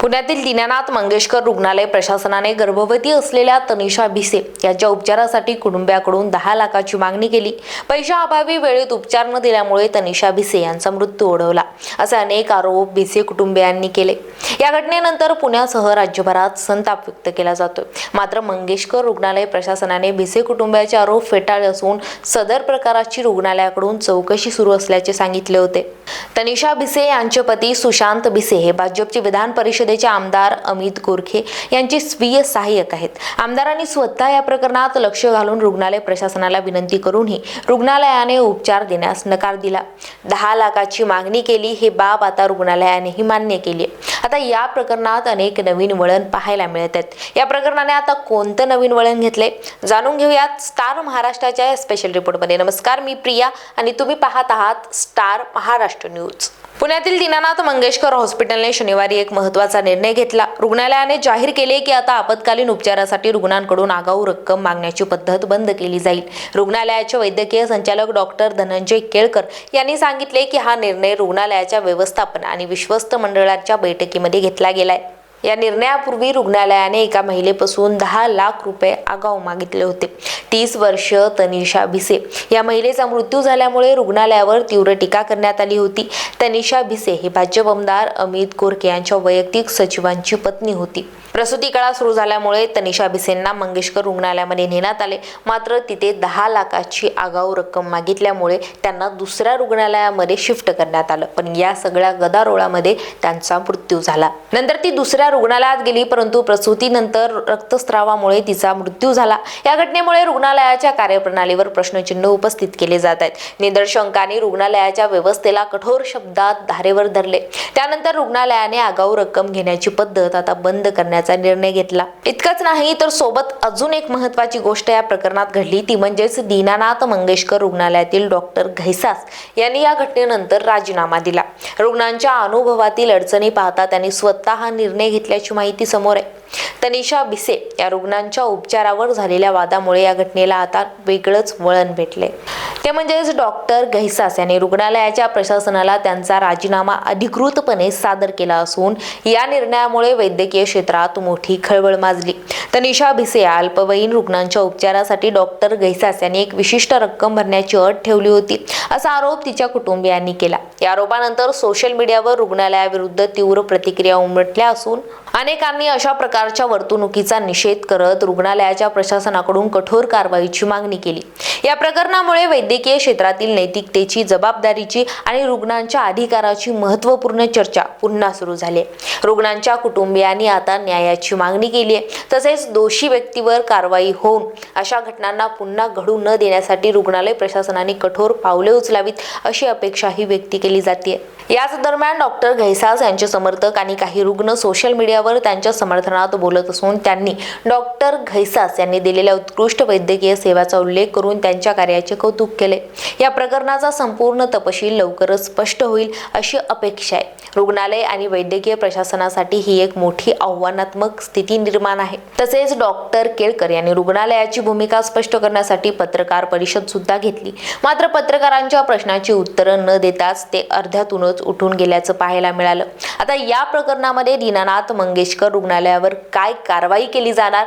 पुण्यातील दीनानाथ मंगेशकर रुग्णालय प्रशासनाने गर्भवती असलेल्या तनिषा भिसे यांच्या उपचारासाठी कुटुंबियाकडून दहा लाखाची मागणी केली. पैशाअभावी वेळेत उपचार न दिल्यामुळे तनिषा भिसे यांचा मृत्यू ओढवला असे अनेक आरोप भिसे कुटुंबियांनी केले. या घटनेनंतर पुण्यासह राज्यभरात संताप व्यक्त केला जातोय. मात्र मंगेशकर रुग्णालय प्रशासनाने भिसे कुटुंबियाचे आरोप फेटाळले असून सदर प्रकाराची रुग्णालयाकडून चौकशी सुरू असल्याचे सांगितले होते. तनिषा भिसे यांचे पती सुशांत भिसे हे भाजपचे विधान परिषद परिषदेचे आमदार अमित गोरखे यांचे स्वीय सहाय्यक आहेत. आमदारांनी स्वतः या प्रकरणात लक्ष घालून रुग्णालय प्रशासनाला विनंती करूनही रुग्णालयाने उपचार देण्यास नकार दिला. दहा लाखाची मागणी केली हे बाब आता रुग्णालयानेही मान्य केली आता या प्रकरणात अनेक नवीन वळण पाहायला मिळत आहेत. या प्रकरणाने आता कोणतं नवीन वळण घेतले जाणून घेऊयात स्टार महाराष्ट्राच्या या स्पेशल रिपोर्टमध्ये नमस्कार मी प्रिया आणि तुम्ही पाहत आहात स्टार महाराष्ट्र न्यूज. पुण्यातील दीनानाथ मंगेशकर हॉस्पिटलने शनिवारी एक करण्याचा निर्णय घेतला. रुग्णालयाने जाहीर केले की आता आपत्कालीन उपचारासाठी रुग्णांकडून आगाऊ रक्कम मागण्याची पद्धत बंद केली जाईल. रुग्णालयाचे वैद्यकीय संचालक डॉक्टर धनंजय केळकर यांनी सांगितले की हा निर्णय रुग्णालयाच्या व्यवस्थापन आणि विश्वस्त मंडळाच्या बैठकीमध्ये घेतला गेलाय. या निर्णयापूर्वी रुग्णालयाने एका महिलेपासून दहा लाख रुपये आगाऊ मागितले होते. तीस वर्ष तनिषा भिसे. या महिलेचा मृत्यू झाल्यामुळे रुग्णालयावर तीव्र टीका करण्यात आली होती. तनिषा भिसे ही भाजप आमदार अमित कोरके यांच्या वैयक्तिक सचिवांची पत्नी होती. प्रसूती काळा सुरू झाल्यामुळे तनिषा भिसेंना मंगेशकर रुग्णालयामध्ये नेण्यात आले. मात्र तिथे दहा लाखाची आगाऊ रक्कम मागितल्यामुळे त्यांना दुसऱ्या रुग्णालयामध्ये शिफ्ट करण्यात आलं. पण या सगळ्या गदारोळामध्ये त्यांचा मृत्यू झाला. नंतर ती दुसऱ्या रुग्णालयात गेली परंतु प्रसूतीनंतर रक्तस्रावामुळे तिचा मृत्यू झाला. या घटनेमुळे रुग्णालयाच्या कार्यप्रणालीवर प्रश्नचिन्ह उपस्थित केले जात आहेत. निदर्शकांनी रुग्णालयाच्या व्यवस्थेला कठोर शब्दात धारेवर धरले. त्यानंतर रुग्णालयाने आगाऊ रक्कम घेण्याची पद्धत आता बंद करण्याचा निर्णय घेतला. इतकंच नाही तर सोबत अजून एक महत्वाची गोष्ट या प्रकरणात घडली. ती म्हणजेच दीनानाथ मंगेशकर रुग्णालयातील डॉक्टर घैसास यांनी या घटनेनंतर राजीनामा दिला. रुग्णांच्या अनुभवातील अडचणी पाहता त्यांनी स्वतः हा निर्णय घेतल्याची माहिती समोर आहे. तनिषा भिसे या रुग्णांच्या उपचारावर झालेल्या वादामुळे या घटनेला आता वेगळंच वळण भेटले ते म्हणजेच डॉक्टर घैसास यांनी रुग्णालयाच्या प्रशासनाला त्यांचा राजीनामा अधिकृतपणे सादर केला असून या निर्णयामुळे वैद्यकीय क्षेत्रात मोठी खळबळ माजली. तनिषा भिसे अल्पवयीन रुग्णांच्या उपचारासाठी डॉक्टर घैसास यांनी एक विशिष्ट रक्कम भरण्याची अट ठेवली होती असा आरोप तिच्या कुटुंबियांनी केला. या आरोपानंतर सोशल मीडियावर रुग्णालयाविरुद्ध तीव्र प्रतिक्रिया उमटल्या असून अनेकांनी अशा प्रकारच्या वर्तणुकीचा निषेध करत रुग्णालयाच्या प्रशासनाकडून कठोर कारवाईची मागणी केली. या प्रकरणामुळे वैद्यकीय वैद्यकीय क्षेत्रातील नैतिकतेची जबाबदारीची आणि रुग्णांच्या अधिकाराची महत्त्वपूर्ण चर्चा पुन्हा सुरू झाली रुग्णांच्या कुटुंबियांनी आता न्यायाची मागणी केली आहे. तसेच दोषी व्यक्तीवर कारवाई होऊन अशा घटनांना पुन्हा घडू न देण्यासाठी रुग्णालय प्रशासनाने कठोर पावले उचलावीत अशी अपेक्षाही व्यक्त केली जाते. याच दरम्यान डॉक्टर घैसास यांचे समर्थक आणि काही रुग्ण सोशल मीडियावर त्यांच्या समर्थनात बोलत असून त्यांनी डॉक्टर घैसास यांनी दिलेल्या उत्कृष्ट वैद्यकीय सेवाचा उल्लेख करून त्यांच्या कार्याचे कौतुक केले. या प्रकरणाचा संपूर्ण तपशील लवकरच स्पष्ट होईल अशी अपेक्षा आहे. रुग्णालय आणि वैद्यकीय प्रशासनासाठी ही एक मोठी आव्हानात्मक स्थिती निर्माण आहे. तसेच डॉक्टर केळकर यांनी रुग्णालयाची भूमिका स्पष्ट करण्यासाठी पत्रकार परिषद सुद्धा घेतली. मात्र पत्रकारांच्या प्रश्नाची उत्तरं न देताच ते अर्ध्यातूनच उठून गेल्याचं पाहायला मिळालं. आता या प्रकरणामध्ये दीनानाथ मंगेशकर रुग्णालयावर काय कारवाई केली जाणार?